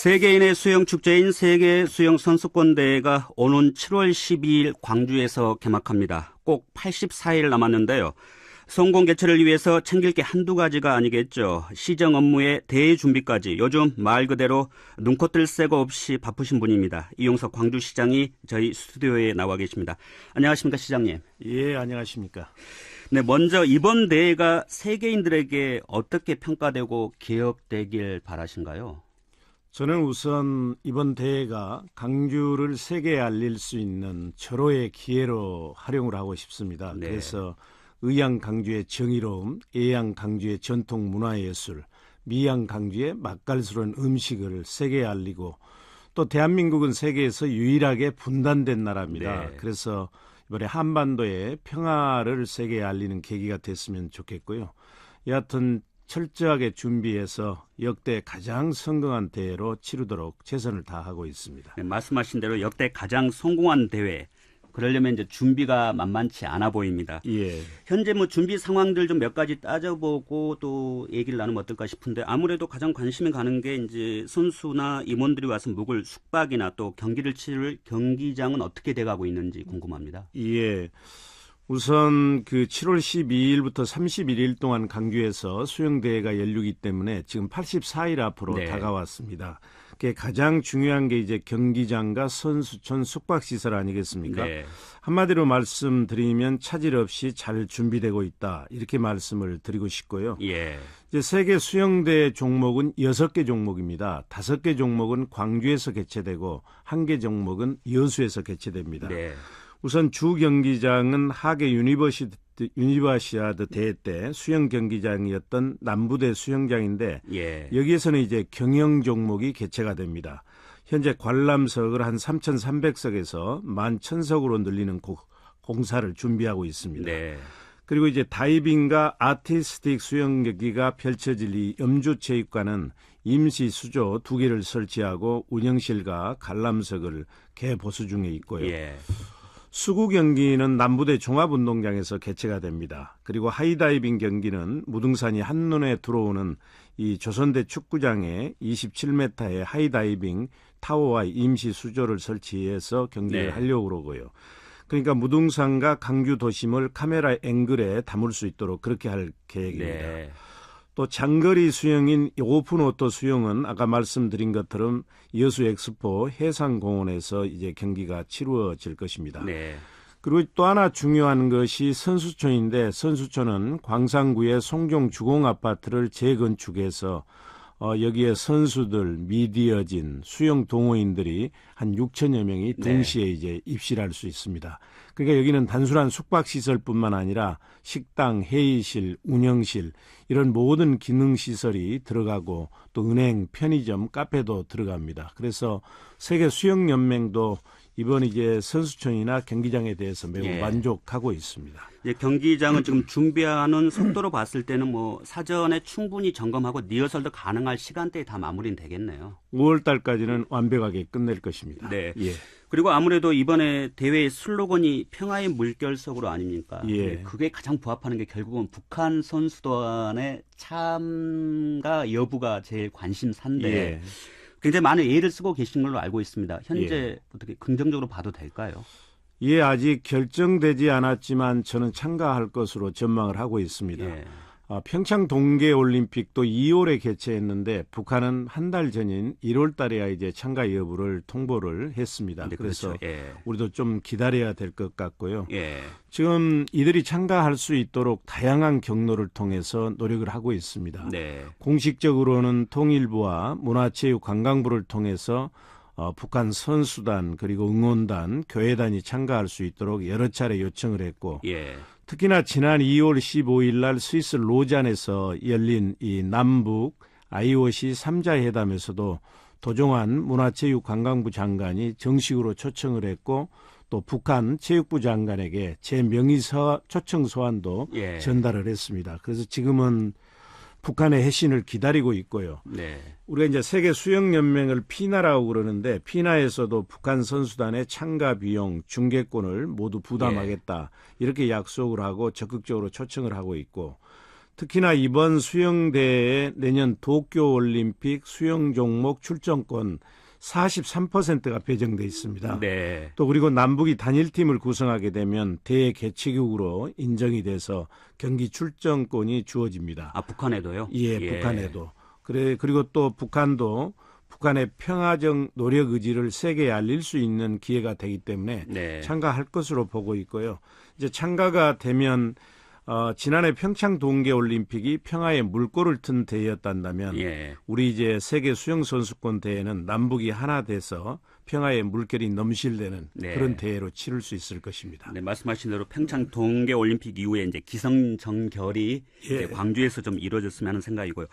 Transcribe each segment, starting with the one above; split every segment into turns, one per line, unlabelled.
세계인의 수영 축제인 세계 수영 선수권 대회가 오는 7월 12일 광주에서 개막합니다. 꼭 84일 남았는데요. 성공 개최를 위해서 챙길 게 한두 가지가 아니겠죠. 시정 업무에 대회 준비까지 요즘 말 그대로 눈코 뜰 새거 없이 바쁘신 분입니다. 이용석 광주시장이 저희 스튜디오에 나와 계십니다. 안녕하십니까 시장님.
예, 안녕하십니까.
네, 먼저 이번 대회가 세계인들에게 어떻게 평가되고 기억되길 바라신가요?
저는 우선 이번 대회가 강주를 세계에 알릴 수 있는 절호의 기회로 활용을 하고 싶습니다.
네.
그래서 의양 강주의 정의로움, 예양 강주의 전통 문화예술, 미양 강주의 맛깔스러운 음식을 세계에 알리고 또 대한민국은 세계에서 유일하게 분단된 나라입니다.
네.
그래서 이번에 한반도의 평화를 세계에 알리는 계기가 됐으면 좋겠고요. 여하튼 철저하게 준비해서 역대 가장 성공한 대회로 치르도록 최선을 다하고 있습니다.
네, 말씀하신 대로 역대 가장 성공한 대회. 그러려면 이제 준비가 만만치 않아 보입니다.
예.
현재 뭐 준비 상황들 좀 몇 가지 따져보고 또 얘기를 나누면 어떨까 싶은데 아무래도 가장 관심이 가는 게 이제 선수나 임원들이 와서 묵을 숙박이나 또 경기를 치를 경기장은 어떻게 돼가고 있는지 궁금합니다.
예. 우선 그 7월 12일부터 31일 동안 강주에서 수영대회가 열리기 때문에 지금 84일 앞으로
네.
다가왔습니다. 그게 가장 중요한 게 이제 경기장과 선수촌 숙박시설 아니겠습니까?
네.
한마디로 말씀드리면 차질 없이 잘 준비되고 있다. 이렇게 말씀을 드리고 싶고요.
예.
이제 세계 수영대 종목은 여섯 개 종목입니다. 다섯 개 종목은 광주에서 개최되고 한개 종목은 여수에서 개최됩니다.
네.
우선 주 경기장은 하계 유니버시 유니버시아드 대회 때 수영 경기장이었던 남부대 수영장인데
예.
여기에서는 이제 경영 종목이 개최가 됩니다. 현재 관람석을 한 3,300석에서 11,000석으로 늘리는 고- 공사를 준비하고 있습니다.
네.
그리고 이제 다이빙과 아티스틱 수영 경기가 펼쳐질 이 염주체육관은 임시 수조 두 개를 설치하고 운영실과 관람석을 개보수 중에 있고요.
예.
수구 경기는 남부대 종합운동장에서 개최가 됩니다. 그리고 하이다이빙 경기는 무등산이 한눈에 들어오는 이 조선대 축구장에 27m의 하이다이빙 타워와 임시 수조를 설치해서 경기를
네.
하려고 그러고요. 그러니까 무등산과 강주 도심을 카메라 앵글에 담을 수 있도록 그렇게 할 계획입니다.
네.
또 장거리 수영인 오픈 오토 수영은 아까 말씀드린 것처럼 여수 엑스포 해상공원에서 이제 경기가 치루어질 것입니다.
네.
그리고 또 하나 중요한 것이 선수촌인데 선수촌은 광산구의 송정 주공 아파트를 재건축해서 어, 여기에 선수들, 미디어진, 수영 동호인들이 한 6천여 명이
네.
동시에 이제 입실 할 수 있습니다. 그러니까 여기는 단순한 숙박 시설뿐만 아니라 식당, 회의실, 운영실 이런 모든 기능 시설이 들어가고 또 은행, 편의점, 카페도 들어갑니다. 그래서 세계 수영 연맹도 이번 이제 선수촌이나 경기장에 대해서 매우
예.
만족하고 있습니다.
이제 경기장은 지금 준비하는 속도로 봤을 때는 뭐 사전에 충분히 점검하고 리허설도 가능할 시간대에 다 마무리는 되겠네요.
5월 달까지는 완벽하게 끝낼 것입니다.
네.
예.
그리고 아무래도 이번에 대회의 슬로건이 평화의 물결석으로 아닙니까?
예.
네, 그게 가장 부합하는 게 결국은 북한 선수단의 참가 여부가 제일 관심사인데
예.
굉장히 많은 예를 쓰고 계신 걸로 알고 있습니다. 현재
예.
어떻게 긍정적으로 봐도 될까요?
예, 아직 결정되지 않았지만 저는 참가할 것으로 전망을 하고 있습니다.
예.
아, 평창 동계 올림픽도 2월에 개최했는데 북한은 한 달 전인 1월 달에야 이제 참가 여부를 통보를 했습니다.
네,
그래서
그렇죠. 예.
우리도 좀 기다려야 될 것 같고요.
예.
지금 이들이 참가할 수 있도록 다양한 경로를 통해서 노력을 하고 있습니다.
네.
공식적으로는 통일부와 문화체육관광부를 통해서 어, 북한 선수단 그리고 응원단, 교회단이 참가할 수 있도록 여러 차례 요청을 했고
예.
특히나 지난 2월 15일 날 스위스 로잔에서 열린 이 남북 IOC 3자 회담에서도 도종환 문화체육관광부 장관이 정식으로 초청을 했고 또 북한 체육부 장관에게 제 명의서 초청 소환도
예.
전달을 했습니다. 그래서 지금은 북한의 해신을 기다리고 있고요.
네.
우리가 이제 세계 수영 연맹을 피나라고 그러는데 피나에서도 북한 선수단의 참가 비용, 중계권을 모두 부담하겠다 이렇게 약속을 하고 적극적으로 초청을 하고 있고 특히나 이번 수영대회 내년 도쿄 올림픽 수영 종목 출전권 43%가 배정돼 있습니다.
네.
또 그리고 남북이 단일팀을 구성하게 되면 대회 개최국으로 인정이 돼서 경기 출전권이 주어집니다.
아 북한에도요?
예, 북한에도. 그래 그리고 또 북한도 북한의 평화적 노력 의지를 세계에 알릴 수 있는 기회가 되기 때문에
네.
참가할 것으로 보고 있고요. 이제 참가가 되면 어, 지난해 평창 동계 올림픽이 평화의 물꼬를 튼 대회였단다면
예.
우리 이제 세계 수영 선수권 대회는 남북이 하나 돼서 평화의 물결이 넘실대는
네.
그런 대회로 치를 수 있을 것입니다.
네, 말씀하신 대로 평창 동계 올림픽 이후에 이제 기성정결이
예.
이제 광주에서 좀 이루어졌으면 하는 생각이고요.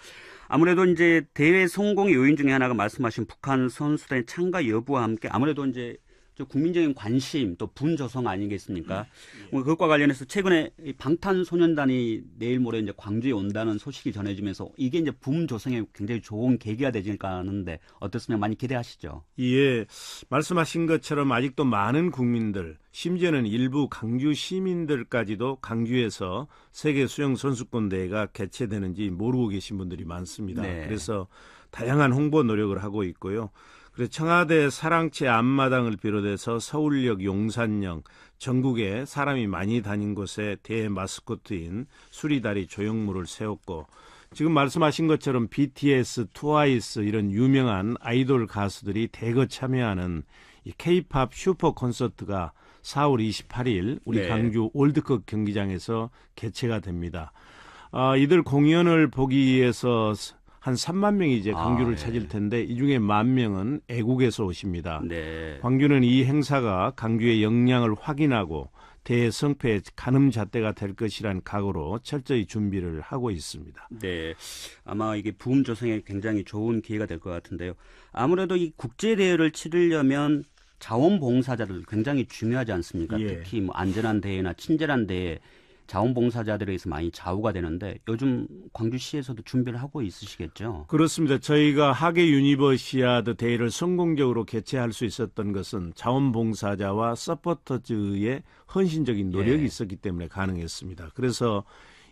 아무래도 이제 대회 성공의 요인 중에 하나가 말씀하신 북한 선수단의 참가 여부와 함께 아무래도 이제 저 국민적인 관심 또 분조성 아니겠습니까? 뭐 그것과 관련해서 최근에 이 방탄소년단이 내일 모레 이제 광주에 온다는 소식이 전해지면서 이게 이제 붐 조성에 굉장히 좋은 계기가 되질까 하는데 어떻습니까? 많이 기대하시죠?
예, 말씀하신 것처럼 아직도 많은 국민들, 심지어는 일부 강주 시민들까지도 강주에서 세계 수영 선수권 대회가 개최되는지 모르고 계신 분들이 많습니다.
네.
그래서 다양한 홍보 노력을 하고 있고요. 그래서 청와대 사랑채 앞마당을 비롯해서 서울역, 용산역, 전국에 사람이 많이 다닌 곳에 대회 마스코트인 수리다리 조형물을 세웠고 지금 말씀하신 것처럼 BTS, 트와이스 이런 유명한 아이돌 가수들이 대거 참여하는 이 K-팝 슈퍼 콘서트가 4월 28일 우리
네.
광주 올드컵 경기장에서 개최가 됩니다. 아, 이들 공연을 보기 위해서 한 3만 명이 이제
아,
광주를
예.
찾을 텐데 이 중에 만 명은 애국에서 오십니다.
네.
광주는 이 행사가 강주의 역량을 확인하고 대회 성패의 가늠 잣대가 될 것이란 각오로 철저히 준비를 하고 있습니다.
네. 아마 이게 부음 조성에 굉장히 좋은 기회가 될 것 같은데요. 아무래도 이 국제 대회를 치르려면 자원봉사자들 굉장히 중요하지 않습니까?
예.
특히 뭐 안전한 대회나 친절한 대회 자원봉사자들에 의해서 많이 좌우가 되는데 요즘 광주시에서도 준비를 하고 있으시겠죠?
그렇습니다. 저희가 하계 유니버시아드 대회를 성공적으로 개최할 수 있었던 것은 자원봉사자와 서포터즈의 헌신적인 노력이
예.
있었기 때문에 가능했습니다. 그래서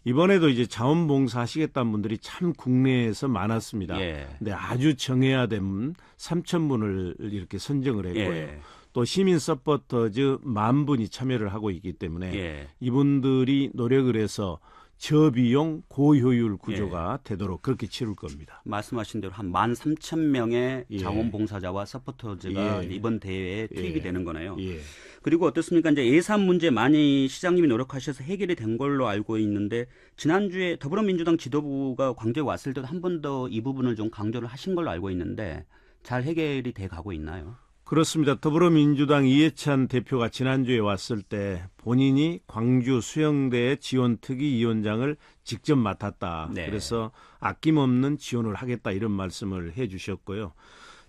이번에도 이제 자원봉사 하시겠다는 분들이 참 국내에서 많았습니다.
예.
근데 아주 정해야 된 3천 분을 이렇게 선정을 했고요.
예.
또 시민 서포터즈 만 분이 참여를 하고 있기 때문에
예.
이분들이 노력을 해서 저비용 고효율 구조가
예.
되도록 그렇게 치를 겁니다.
말씀하신 대로 한 13,000명의
예.
자원봉사자와 서포터즈가
예.
이번 대회에 투입이
예.
되는 거네요.
예.
그리고 어떻습니까? 이제 예산 문제 많이 시장님이 노력하셔서 해결이 된 걸로 알고 있는데 지난주에 더불어민주당 지도부가 광주에 왔을 때도 한 번 더 이 부분을 좀 강조를 하신 걸로 알고 있는데 잘 해결이 돼 가고 있나요?
그렇습니다. 더불어민주당 이해찬 대표가 지난주에 왔을 때 본인이 광주 수영대 지원 특위 위원장을 직접 맡았다.
네.
그래서 아낌없는 지원을 하겠다 이런 말씀을 해 주셨고요.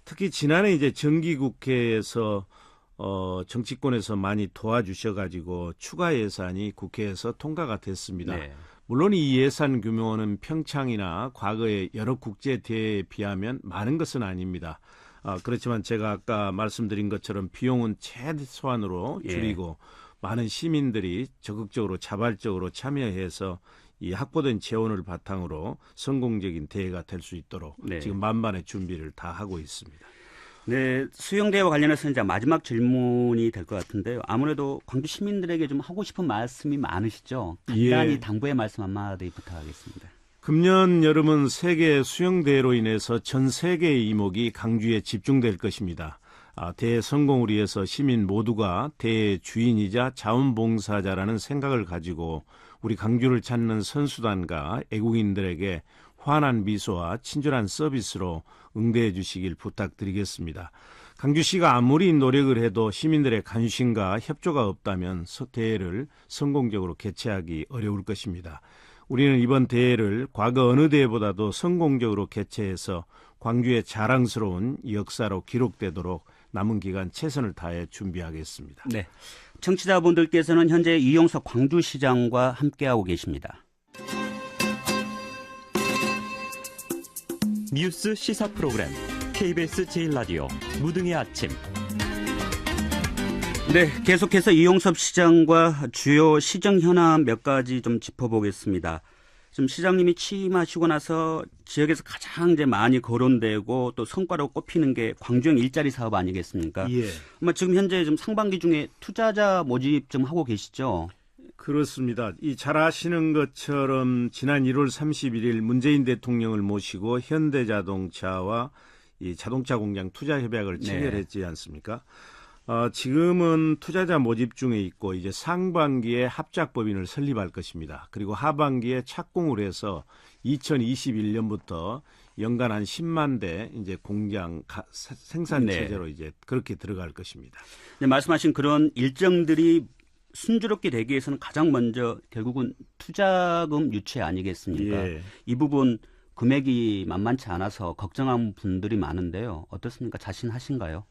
특히 지난해 이제 정기국회에서 어, 정치권에서 많이 도와주셔 가지고 추가 예산이 국회에서 통과가 됐습니다.
네.
물론 이 예산 규모는 평창이나 과거의 여러 국제 대회에 비하면 많은 것은 아닙니다. 아, 그렇지만 제가 아까 말씀드린 것처럼 비용은 최소한으로
예.
줄이고 많은 시민들이 적극적으로 자발적으로 참여해서 이 확보된 재원을 바탕으로 성공적인 대회가 될 수 있도록
네.
지금 만반의 준비를 다 하고 있습니다.
네, 수영대회와 관련해서 이제 마지막 질문이 될 것 같은데요. 아무래도 광주 시민들에게 좀 하고 싶은 말씀이 많으시죠? 간단히
예.
당부의 말씀 한마디 부탁하겠습니다.
금년 여름은 세계 수영대회로 인해서 전 세계의 이목이 강주에 집중될 것입니다. 아, 대회 성공을 위해서 시민 모두가 대회 주인이자 자원봉사자라는 생각을 가지고 우리 강주를 찾는 선수단과 애국인들에게 환한 미소와 친절한 서비스로 응대해 주시길 부탁드리겠습니다. 강주시가 아무리 노력을 해도 시민들의 관심과 협조가 없다면 서- 대회를 성공적으로 개최하기 어려울 것입니다. 우리는 이번 대회를 과거 어느 대회보다도 성공적으로 개최해서 광주의 자랑스러운 역사로 기록되도록 남은 기간 최선을 다해 준비하겠습니다.
네. 청취자분들께서는 현재 이용석 광주시장과 함께하고 계십니다.
뉴스 시사 프로그램 KBS 제일라디오 무등의 아침
네, 계속해서 이용섭 시장과 주요 시정 현안 몇 가지 좀 짚어보겠습니다. 지금 시장님이 취임하시고 나서 지역에서 가장 이제 많이 거론되고 또 성과로 꼽히는 게 광주형 일자리 사업 아니겠습니까?
예.
아마 지금 현재 좀 상반기 중에 투자자 모집 좀 하고 계시죠?
그렇습니다. 이 잘 아시는 것처럼 지난 1월 31일 문재인 대통령을 모시고 현대자동차와 이 자동차 공장 투자 협약을
네.
체결했지 않습니까? 어, 지금은 투자자 모집 중에 있고 이제 상반기에 합작법인을 설립할 것입니다. 그리고 하반기에 착공을 해서 2021년부터 연간 한 10만 대 이제 공장 가- 사- 생산
네.
체제로 이제 그렇게 들어갈 것입니다.
이제 말씀하신 그런 일정들이 순조롭게 되기 위해서는 가장 먼저 결국은 투자금 유치 아니겠습니까?
예.
이 부분 금액이 만만치 않아서 걱정한 분들이 많은데요. 어떻습니까? 자신하신가요?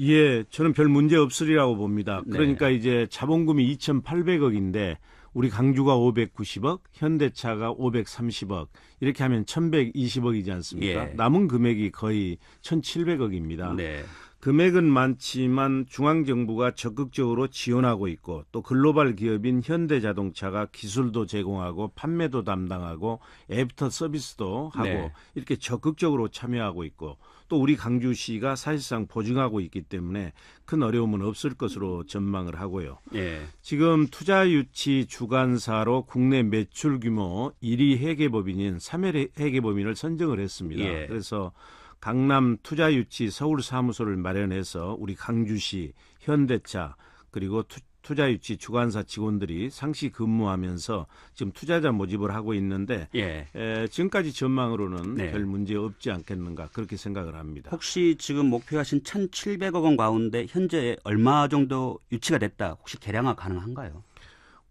예, 저는 별 문제 없으리라고 봅니다.
네.
그러니까 이제 자본금이 2,800억인데 우리 강주가 590억, 현대차가 530억 이렇게 하면 1,120억이지 않습니까?
예.
남은 금액이 거의 1,700억입니다.
네.
금액은 많지만 중앙 정부가 적극적으로 지원하고 있고 또 글로벌 기업인 현대자동차가 기술도 제공하고 판매도 담당하고 애프터 서비스도 하고
네.
이렇게 적극적으로 참여하고 있고 또 우리 강주시가 사실상 보증하고 있기 때문에 큰 어려움은 없을 것으로 전망을 하고요.
예.
지금 투자 유치 주관사로 국내 매출 규모 1위 회계법인인 3회 회계법인을 선정을 했습니다.
예.
그래서 강남 투자 유치 서울 사무소를 마련해서 우리 강주시 현대차 그리고 투, 투자 유치 주관사 직원들이 상시 근무하면서 지금 투자자 모집을 하고 있는데
예.
에, 지금까지 전망으로는
네.
별 문제 없지 않겠는가 그렇게 생각을 합니다.
혹시 지금 목표하신 1,700억 원 가운데 현재 얼마 정도 유치가 됐다. 혹시 계량화 가능한가요?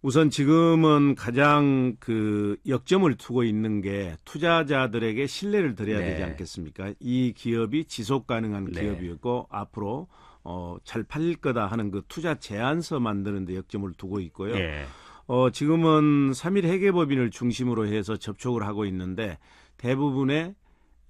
우선 지금은 가장 그 역점을 두고 있는 게 투자자들에게 신뢰를 드려야
네.
되지 않겠습니까? 이 기업이 지속 가능한
네.
기업이고 앞으로 어, 잘 팔릴 거다 하는 그 투자 제안서 만드는 데 역점을 두고 있고요.
예.
어, 지금은 3일 회계법인을 중심으로 해서 접촉을 하고 있는데 대부분의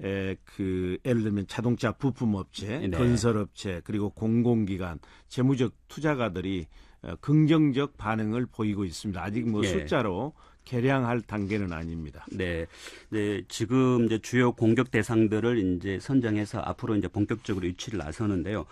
에, 그 예를 들면 자동차 부품업체,
네.
건설업체 그리고 공공기관, 재무적 투자가들이 어, 긍정적 반응을 보이고 있습니다. 아직 뭐
예.
숫자로 계량할 단계는 아닙니다.
네. 네, 지금 이제 주요 공격 대상들을 이제 선정해서 앞으로 이제 본격적으로 유치를 나서는데요.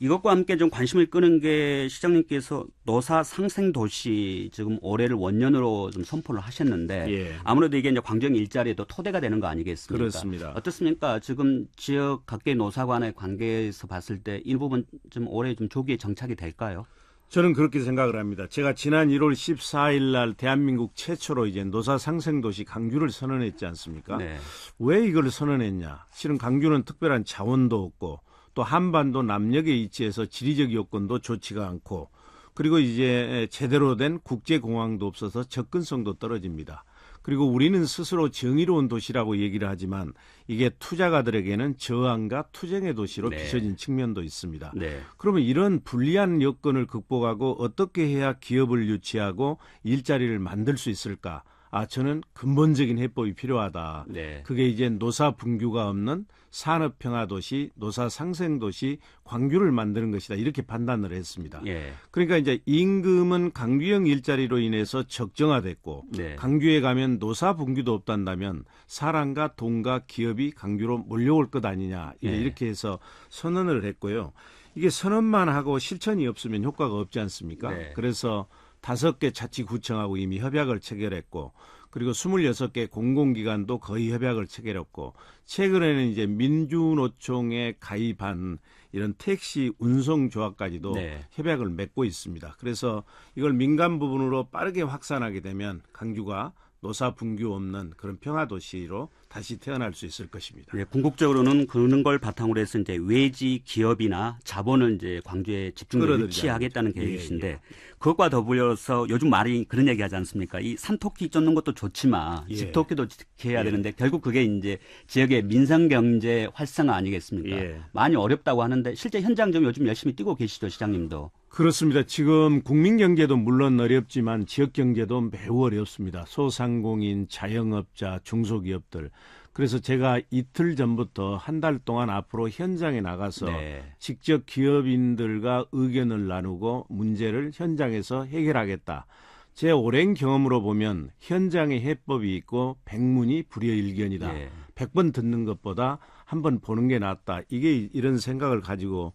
이것과 함께 좀 관심을 끄는 게 시장님께서 노사 상생 도시 지금 올해를 원년으로 좀 선포를 하셨는데
예.
아무래도 이게 이제 광정 일자리에도 토대가 되는 거 아니겠습니까?
그렇습니다.
어떻습니까? 지금 지역 각계 노사관의 관계에서 봤을 때 이 부분 좀 올해 좀 조기에 정착이 될까요?
저는 그렇게 생각을 합니다. 제가 지난 1월 14일 날 대한민국 최초로 이제 노사 상생 도시 강주를 선언했지 않습니까?
네.
왜 이걸 선언했냐? 실은 강주는 특별한 자원도 없고 또 한반도 남녘에 위치해서 지리적 여건도 좋지가 않고 그리고 이제 제대로 된 국제 공항도 없어서 접근성도 떨어집니다. 그리고 우리는 스스로 정의로운 도시라고 얘기를 하지만 이게 투자가들에게는 저항과 투쟁의 도시로
네.
비춰진 측면도 있습니다.
네.
그러면 이런 불리한 여건을 극복하고 어떻게 해야 기업을 유치하고 일자리를 만들 수 있을까? 아, 저는 근본적인 해법이 필요하다.
네.
그게 이제 노사 분규가 없는 산업 평화 도시, 노사 상생 도시, 광주를 만드는 것이다. 이렇게 판단을 했습니다.
예.
그러니까 이제 임금은 강규형 일자리로 인해서 적정화됐고
네.
강주에 가면 노사 분규도 없단다면 사람과 돈과 기업이 강주로 몰려올 것 아니냐
네.
이렇게 해서 선언을 했고요. 이게 선언만 하고 실천이 없으면 효과가 없지 않습니까?
네.
그래서 다섯 개 자치구청하고 이미 협약을 체결했고 그리고 26개 공공기관도 거의 협약을 체결했고 최근에는 이제 민주노총에 가입한 이런 택시 운송조합까지도
네.
협약을 맺고 있습니다. 그래서 이걸 민간 부분으로 빠르게 확산하게 되면 강주가 노사 분규 없는 그런 평화 도시로 다시 태어날 수 있을 것입니다.
네, 궁극적으로는 그런 걸 바탕으로 해서 이제 외지 기업이나 자본을 이제 광주에 집중적으로. 유치하겠다는
예,
계획이신데
예.
그것과 더불어서 요즘 말이 그런 얘기 하지 않습니까? 이 산토끼 쫓는 것도 좋지만
예.
집토끼도 지켜야
예.
되는데 결국 그게 이제 지역의 민생 경제 활성화 아니겠습니까?
예.
많이 어렵다고 하는데 실제 현장 좀 요즘 열심히 뛰고 계시죠, 시장님도.
그렇습니다. 지금 국민 경제도 물론 어렵지만 지역 경제도 매우 어렵습니다. 소상공인, 자영업자, 중소기업들. 그래서 제가 이틀 전부터 한 달 동안 앞으로 현장에 나가서
네.
직접 기업인들과 의견을 나누고 문제를 현장에서 해결하겠다. 제 오랜 경험으로 보면 현장에 해법이 있고 백문이 불여일견이다.
예.
100번 듣는 것보다 한 번 보는 게 낫다. 이게 이런 생각을 가지고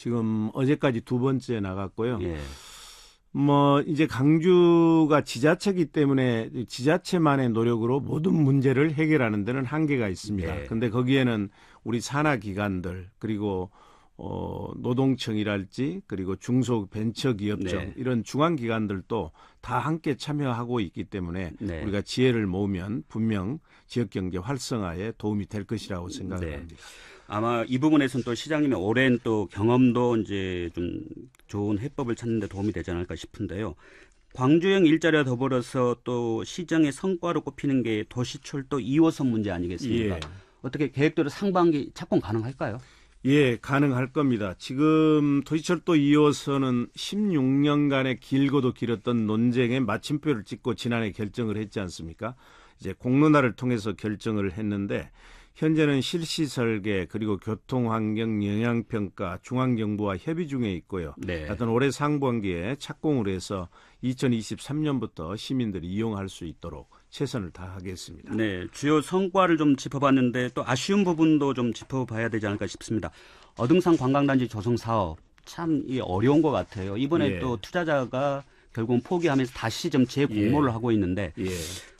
지금 어제까지 두 번째 나갔고요.
예.
뭐 이제 강주가 지자체이기 때문에 지자체만의 노력으로 모든 문제를 해결하는 데는 한계가 있습니다.
네.
근데 거기에는 우리 산하 기관들 그리고 어 노동청이랄지 그리고 중소 벤처기업청
네.
이런 중앙 기관들도 다 함께 참여하고 있기 때문에
네.
우리가 지혜를 모으면 분명 지역 경제 활성화에 도움이 될 것이라고 생각을
네.
합니다.
아마 이 부분에서는 또 시장님의 오랜 또 경험도 이제 좀 좋은 해법을 찾는 데 도움이 되지 않을까 싶은데요. 광주형 일자리와 더불어서 또 시장의 성과로 꼽히는 게 도시철도 2호선 문제 아니겠습니까?
예.
어떻게 계획대로 상반기 착공 가능할까요?
예, 가능할 겁니다. 지금 도시철도 2호선은 16년간의 길고도 길었던 논쟁에 마침표를 찍고 지난해 결정을 했지 않습니까? 이제 공론화를 통해서 결정을 했는데 현재는 실시 설계 그리고 교통 환경 영향 평가 중앙 정부와 협의 중에 있고요.
네.
하여튼 올해 상반기에 착공을 해서 2023년부터 시민들이 이용할 수 있도록 최선을 다하겠습니다.
네, 주요 성과를 좀 짚어봤는데 또 아쉬운 부분도 좀 짚어봐야 되지 않을까 싶습니다. 어등산 관광단지 조성 사업 참 이 어려운 것 같아요. 이번에
예.
또 투자자가 결국은 포기하면서 다시 좀 재공모를
예.
하고 있는데
예.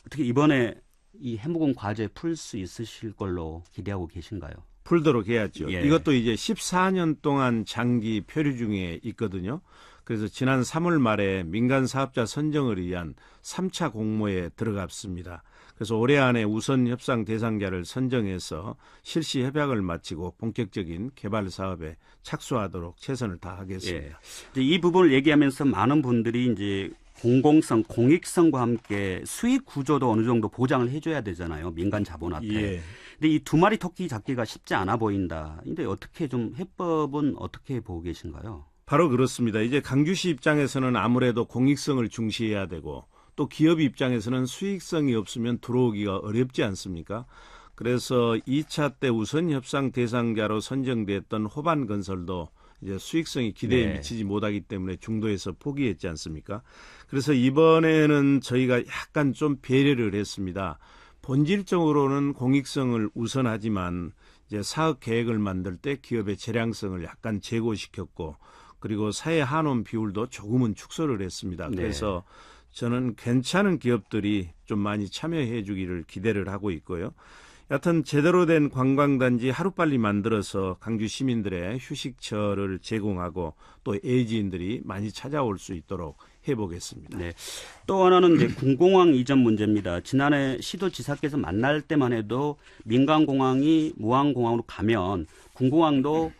어떻게 이번에 이 해묵은 과제 풀 수 있으실 걸로 기대하고 계신가요?
풀도록 해야죠.
예.
이것도 이제 14년 동안 장기 표류 중에 있거든요. 그래서 지난 3월 말에 민간 사업자 선정을 위한 3차 공모에 들어갔습니다. 그래서 올해 안에 우선 협상 대상자를 선정해서 실시 협약을 마치고 본격적인 개발 사업에 착수하도록 최선을 다하겠습니다.
예. 이 부분을 얘기하면서 많은 분들이 이제 공공성, 공익성과 함께 수익 구조도 어느 정도 보장을 해줘야 되잖아요. 민간 자본한테.
예.
근데 이 두 마리 토끼 잡기가 쉽지 않아 보인다. 근데 어떻게 좀 해법은 어떻게 보고 계신가요?
바로 그렇습니다. 이제 강주시 입장에서는 아무래도 공익성을 중시해야 되고 또 기업 입장에서는 수익성이 없으면 들어오기가 어렵지 않습니까? 그래서 2차 때 우선 협상 대상자로 선정됐던 호반 건설도 이제 수익성이 기대에
네.
미치지 못하기 때문에 중도에서 포기했지 않습니까? 그래서 이번에는 저희가 약간 좀 배려를 했습니다. 본질적으로는 공익성을 우선하지만 이제 사업 계획을 만들 때 기업의 재량성을 약간 제고시켰고 그리고 사회 한원 비율도 조금은 축소를 했습니다.
네.
그래서 저는 괜찮은 기업들이 좀 많이 참여해 주기를 기대를 하고 있고요. 여하튼 제대로 된 관광단지 하루빨리 만들어서 강주 시민들의 휴식처를 제공하고 또 애지인들이 많이 찾아올 수 있도록 해보겠습니다.
네. 또 하나는 이제 군공항 이전 문제입니다. 지난해 시도지사께서 만날 때만 해도 민간공항이 무항공항으로 가면 군공항도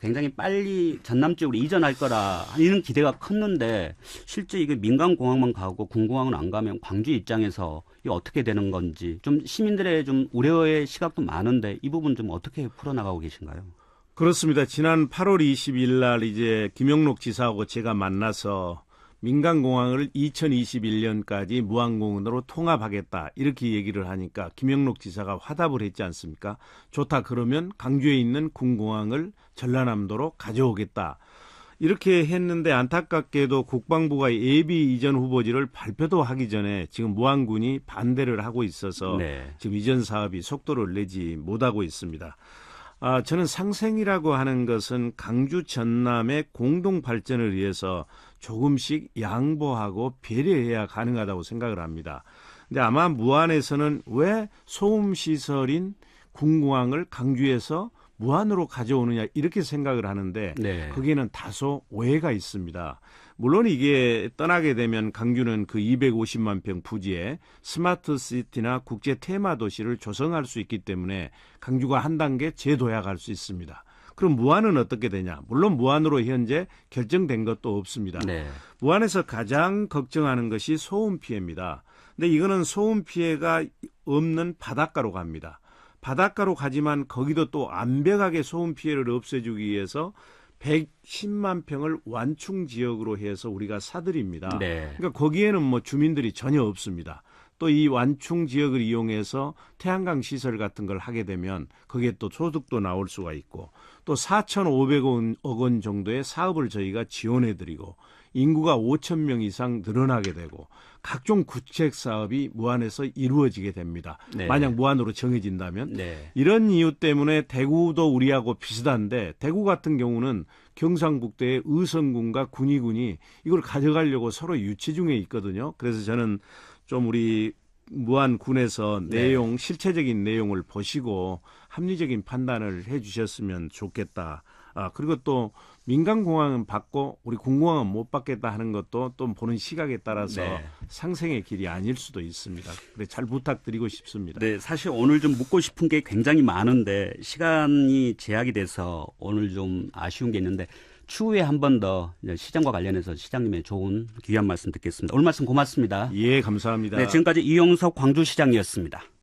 굉장히 빨리 전남 쪽으로 이전할 거라 이런 기대가 컸는데 실제 이게 민간 공항만 가고 군공항은 안 가면 광주 입장에서 이게 어떻게 되는 건지 좀 시민들의 좀 우려의 시각도 많은데 이 부분 좀 어떻게 풀어나가고 계신가요?
그렇습니다. 지난 8월 20일 날 이제 김영록 지사하고 제가 만나서 민간 공항을 2021년까지 무항공으로 통합하겠다 이렇게 얘기를 하니까 김영록 지사가 화답을 했지 않습니까? 좋다 그러면 강주에 있는 군공항을 전라남도로 가져오겠다. 이렇게 했는데 안타깝게도 국방부가 예비 이전 후보지를 발표도 하기 전에 지금 무항군이 반대를 하고 있어서
네.
지금 이전 사업이 속도를 내지 못하고 있습니다. 아, 저는 상생이라고 하는 것은 강주 전남의 공동 발전을 위해서 조금씩 양보하고 배려해야 가능하다고 생각을 합니다. 근데 아마 무안에서는 왜 소음 시설인 군공항을 강주에서 무안으로 가져오느냐 이렇게 생각을 하는데
네.
거기에는 다소 오해가 있습니다. 물론 이게 떠나게 되면 강주는 그 250만 평 부지에 스마트 시티나 국제 테마 도시를 조성할 수 있기 때문에 강주가 한 단계 재도약할 수 있습니다. 그럼 무안은 어떻게 되냐? 물론 무안으로 현재 결정된 것도 없습니다.
네.
무안에서 가장 걱정하는 것이 소음 피해입니다. 근데 이거는 소음 피해가 없는 바닷가로 갑니다. 바닷가로 가지만 거기도 또 완벽하게 소음 피해를 없애주기 위해서 110만 평을 완충 지역으로 해서 우리가 사들입니다.
네.
그러니까 거기에는 뭐 주민들이 전혀 없습니다. 또 이 완충 지역을 이용해서 태양광 시설 같은 걸 하게 되면 거기에 또 소득도 나올 수가 있고 또 4,500억 원 정도의 사업을 저희가 지원해 드리고 인구가 5천 명 이상 늘어나게 되고 각종 구책 사업이 무안에서 이루어지게 됩니다.
네.
만약 무안으로 정해진다면
네.
이런 이유 때문에 대구도 우리하고 비슷한데 대구 같은 경우는 경상북도의 의성군과 군위군이 이걸 가져가려고 서로 유치 중에 있거든요. 그래서 저는 좀 우리 무안군에서
네.
내용 실체적인 내용을 보시고 합리적인 판단을 해주셨으면 좋겠다. 아 그리고 또 민간 공항은 받고 우리 군공항은 못 받겠다 하는 것도 또 보는 시각에 따라서
네.
상생의 길이 아닐 수도 있습니다. 그래 잘 부탁드리고 싶습니다.
네, 사실 오늘 좀 묻고 싶은 게 굉장히 많은데 시간이 제약이 돼서 오늘 좀 아쉬운 게 있는데 추후에 한 번 더 시장과 관련해서 시장님의 좋은 귀한 말씀 듣겠습니다. 오늘 말씀 고맙습니다.
예 감사합니다.
네, 지금까지 이용석 광주시장이었습니다.